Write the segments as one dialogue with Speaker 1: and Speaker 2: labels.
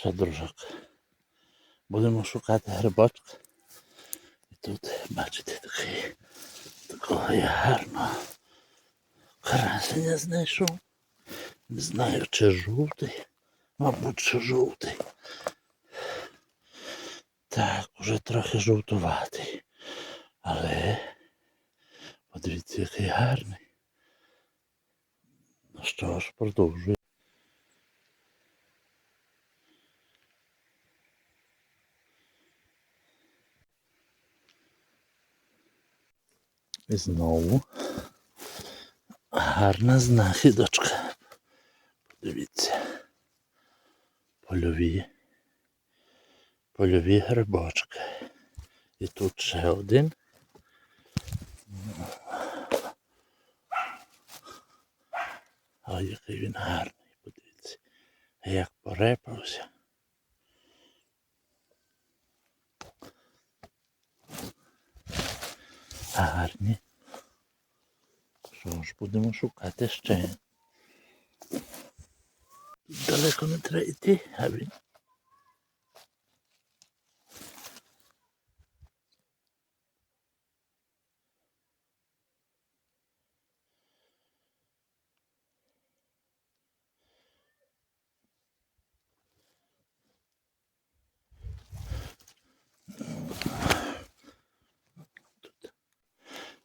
Speaker 1: Що, дружок? Будемо шукати грибочка. І тут, бачите, такий, такого я гарного красення знайшов. Не знаю, чи жовтий. Мабуть, що жовтий. Так, уже трохи жовтуватий. Але подивіться, який гарний. Ну що ж, продовжує. І знову гарна знахідочка. Подивіться. Польові. Польові грибочки. І тут ще один. А який він гарний, подивіться. Як порепався. Гарні. Що ж, будемо шукати ще. Далеко не треба йти, а він.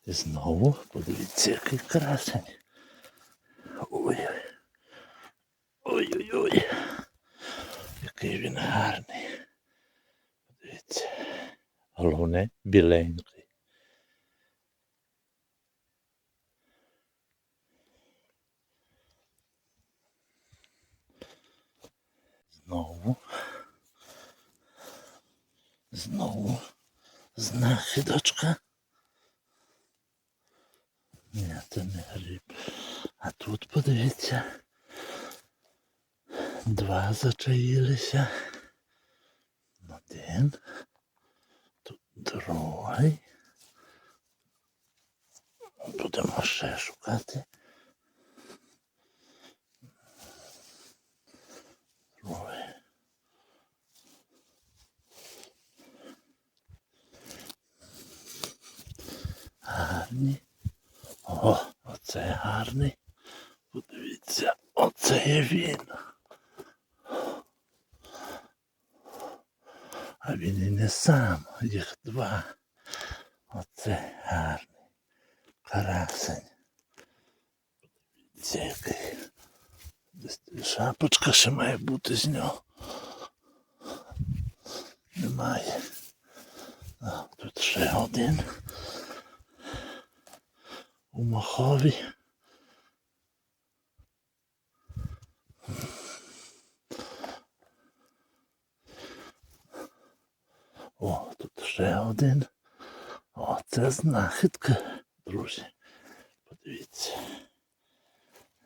Speaker 1: Знову подивіться, який красень. Ой. Ой-ой-ой. Який він гарний. Подивіться. Головне біленький. Знову. Знову знахідочка. Ні, це не гриб. А тут подивіться. Два зачаїлися. Один. Тут другий. Будемо ще шукати. Другий. Гарні. О, оце гарний. Подивіться, оце є він. А він і не сам, їх два. Оце гарний. Карасень. Подивіться, який. Десь шапочка ще має бути з нього. Немає. А, тут ще один. У махові. О, тут ще один. О, це знахідка, друзі. Подивіться.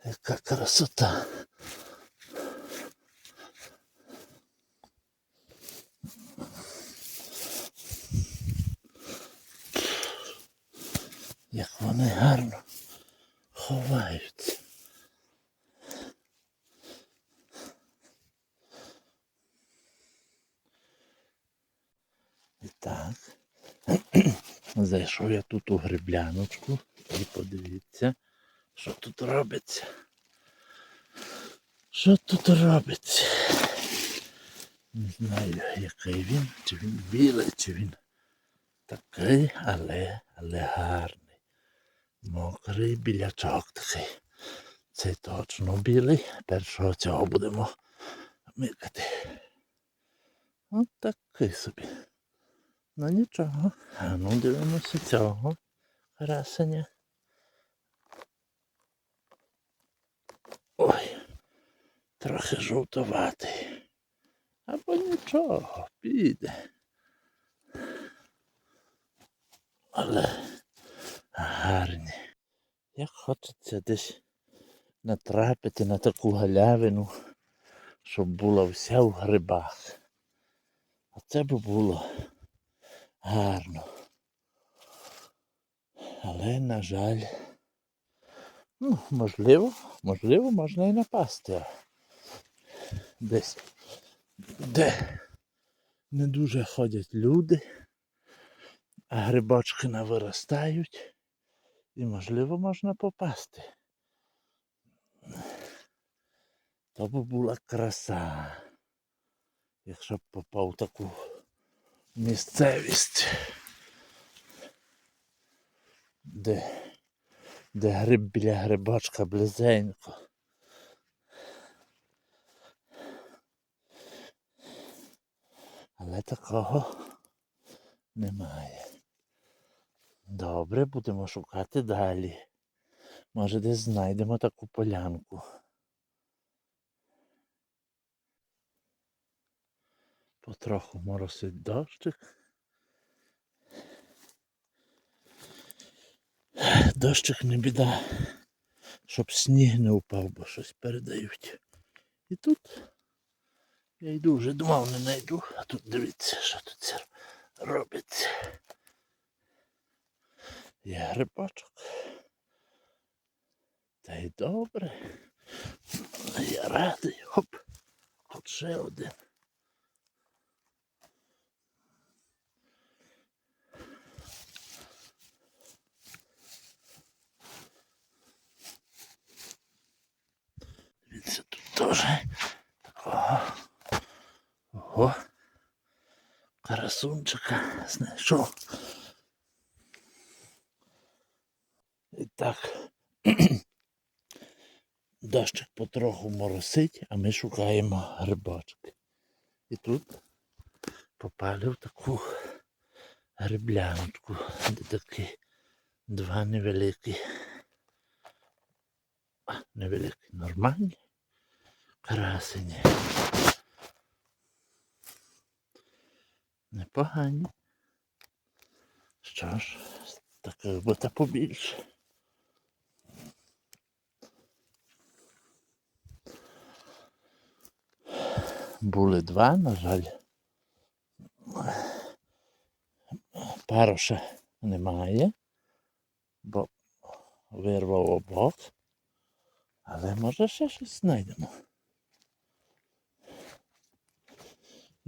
Speaker 1: Яка красота. Як вони гарно ховаються. І так. Зайшов я тут у грибляночку і подивіться, що тут робиться. Що тут робиться? Не знаю, який він, чи він білий, чи він такий, але, але гарний. Мокрий білячок такий. Цей точно білий. Першого цього будемо микати. От собі. Ну нічого. А ну дивимося цього красення. Ой, трохи жовтуватий. Або нічого, піде. Але гарні. Як хочеться десь натрапити на таку галявину, щоб була вся в грибах. А це би було гарно. Але, на жаль, ну, можливо, можливо, можна і напасти. Десь де не дуже ходять люди, а грибочки навиростають і, можливо, можна попасти. То б була краса, якщо б попав таку місцевість, де, де гриб біля грибочка близенько. Але такого немає. Добре, будемо шукати далі. Може, десь знайдемо таку полянку. Потроху моросить дощик. Дощик не біда, щоб сніг не упав, бо щось передають. І тут я йду вже думав, не знайду, а тут дивіться, що тут робиться. Є грибочок. Та й добре. Я радий. Хоп. От ще один. Дивіться, тут теж такого. Ого. Карасунчика знайшов. І так. Дощик потроху моросить, а ми шукаємо грибочки. І тут попали в таку грибляночку, де такі два невеликі. Невеликі, нормальні красені. Непогані. Що ж, таких би та побільше. Були два, на жаль. Пароша немає, бо вирвав обох. Але може ще щось знайдемо.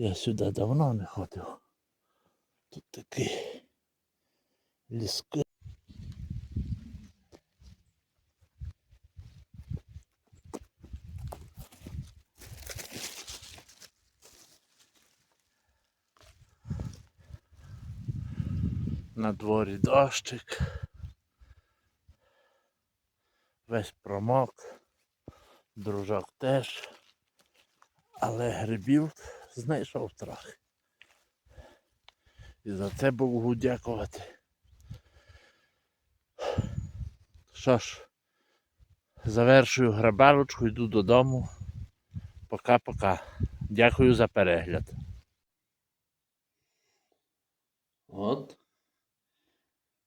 Speaker 1: Я сюди давно не ходив. Тут такий ліски. На дворі дощик. Весь промок. Дружок теж. Але грибів знайшов трохи. І за це Богу дякувати. Що ж, завершую грабарочку, йду додому. Пока-пока. Дякую за перегляд. От.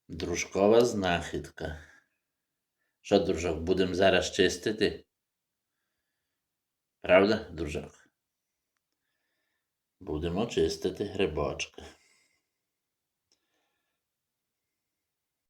Speaker 1: Дружкова знахідка. Що, дружок, будемо зараз чистити? Правда, дружок? Будемо чистити грибочки.